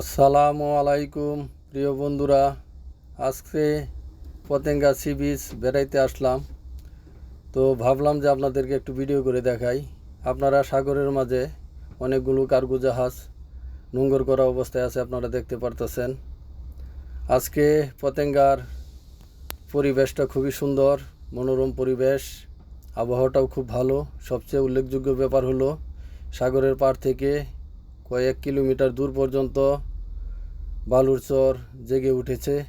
আসসালামু আলাইকুম, প্রিয় বন্ধুরা। আজকে পতেঙ্গা সি বিচ বেড়াইতে আসলাম। তো ভাবলাম যে আপনাদেরকে একটু ভিডিও করে দেখাই। আপনারা সাগরের মাঝে অনেকগুলো কার্গো জাহাজ নোঙ্গর করা অবস্থায় আছে, আপনারা দেখতে পারতেছেন। আজকে পতেঙ্গার পরিবেশটা খুবই সুন্দর, মনোরম পরিবেশ, আবহাওয়াটাও খুব ভালো। সবচেয়ে উল্লেখযোগ্য ব্যাপার হলো, সাগরের পাড় থেকে কয়েক কিলোমিটার দূর পর্যন্ত বালুর চর জেগে উঠেছে।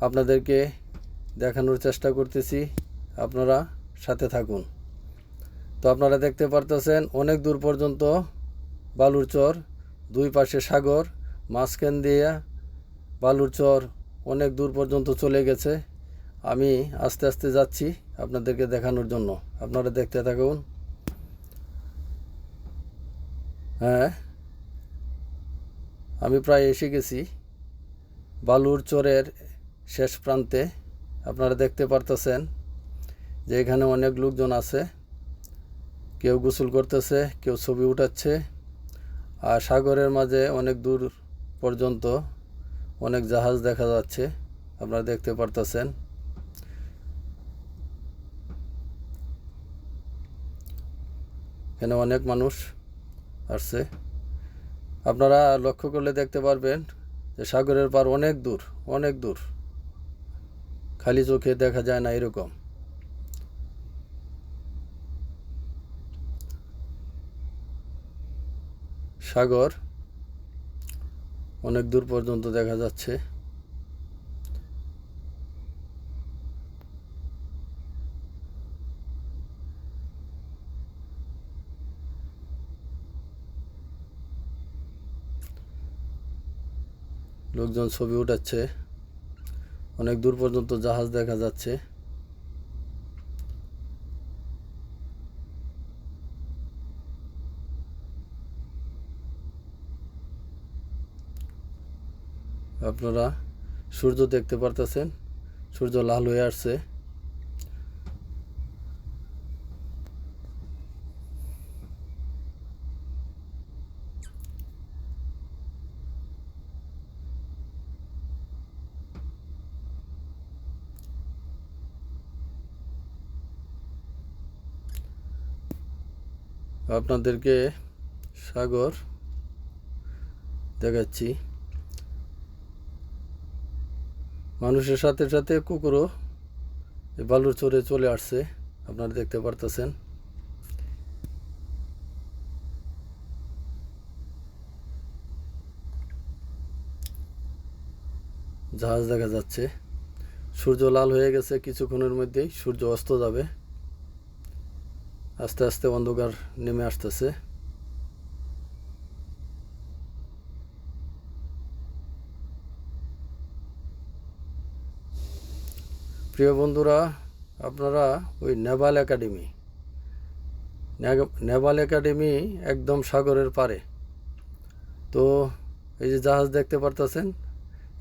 আপনাদেরকে দেখানোর চেষ্টা করতেছি। আপনারা সাথে থাকুন। তো আপনারা দেখতে পারতেছেন, অনেক দূর পর্যন্ত বালুর চর, দুই পাশে সাগর, মাঝখান দিয়ে বালুর চর অনেক দূর পর্যন্ত চলে গেছে। আমি আস্তে আস্তে যাচ্ছি আপনাদেরকে দেখানোর জন্য। আপনারা দেখতে থাকুন। হ্যাঁ আমি প্রায় এসে গেছি বালুর চরের শেষ প্রান্তে। আপনারা দেখতে পারতেছেন যে এখানে অনেক লোকজন আছে। কেউ গোসল করতেছে, কেউ ছবি উঠাচ্ছে। আর সাগরের মাঝে অনেক দূর পর্যন্ত অনেক জাহাজ দেখা যাচ্ছে। আপনারা দেখতে পারতেছেন। এখানে অনেক মানুষ আসছে। আপনারা লক্ষ্য করলে দেখতে পারবেন যে সাগরের পার অনেক দূর অনেক দূর। খালি চোখে দেখা যায় না এরকম। সাগর অনেক দূর পর্যন্ত দেখা যাচ্ছে। লোকজন ছবি উঠাচ্ছে। অনেক দূর পর্যন্ত জাহাজ দেখা যাচ্ছে। আপনারা সূর্য দেখতে পারতেছেন। সূর্য লাল হয়ে আসছে। আপনাদেরকে সাগর দেখাচ্ছি। মানুষের সাথে সাথে কুকুরও বালুর চরে চলে আসছে, আপনারা দেখতে পারতেছেন। জাহাজ দেখা যাচ্ছে। সূর্য লাল হয়ে গেছে, কিছুক্ষণের মধ্যেই সূর্য অস্ত যাবে। আস্তে আস্তে অন্ধকার নেমে আসতেছে। প্রিয় বন্ধুরা, আপনারা ওই নেভাল একাডেমি নেভাল একাডেমি একদম সাগরের পারে তো এই যে জাহাজ দেখতে পারতেছেন,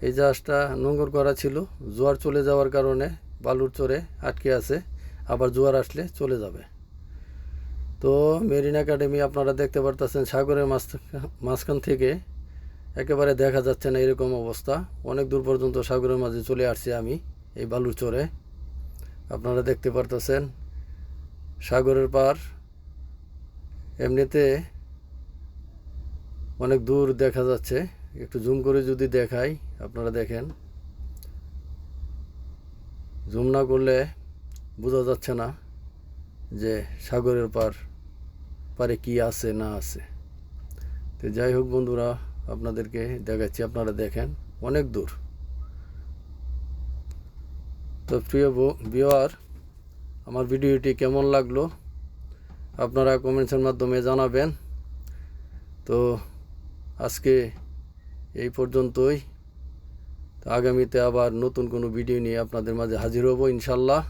এই জাহাজটা নোংর করা ছিল, জোয়ার চলে যাওয়ার কারণে বালুর চরে আটকে আছে, আবার জোয়ার আসলে চলে যাবে। তো মেরিন একাডেমি আপনারা দেখতে পারতেছেন সাগরের মাঝখান থেকে। একেবারে দেখা যাচ্ছে না এরকম অবস্থা। অনেক দূর পর্যন্ত সাগরের মাঝে চলে আসছি আমি, এই বালুর চরে। আপনারা দেখতে পারতেছেন সাগরের পার। এমনিতে অনেক দূর দেখা যাচ্ছে। একটু জুম করে যদি দেখাই, আপনারা দেখেন। জুম না করলে বোঝা যাচ্ছে না যে সাগরের পার। পারে কি আছে, না আছে। তো যাই হোক বন্ধুরা, আপনাদেরকে দেখাচ্ছি, আপনারা দেখেন, অনেক দূর। তো প্রিয় বিওয়ার আমার ভিডিওটি কেমন লাগল? আপনারা কমেন্টসের মাধ্যমে জানাবেন। তো আজকে এই পর্যন্তই। আগামীতে আবার নতুন কোনো ভিডিও নিয়ে আপনাদের মাঝে হাজির হব ইনশাল্লাহ।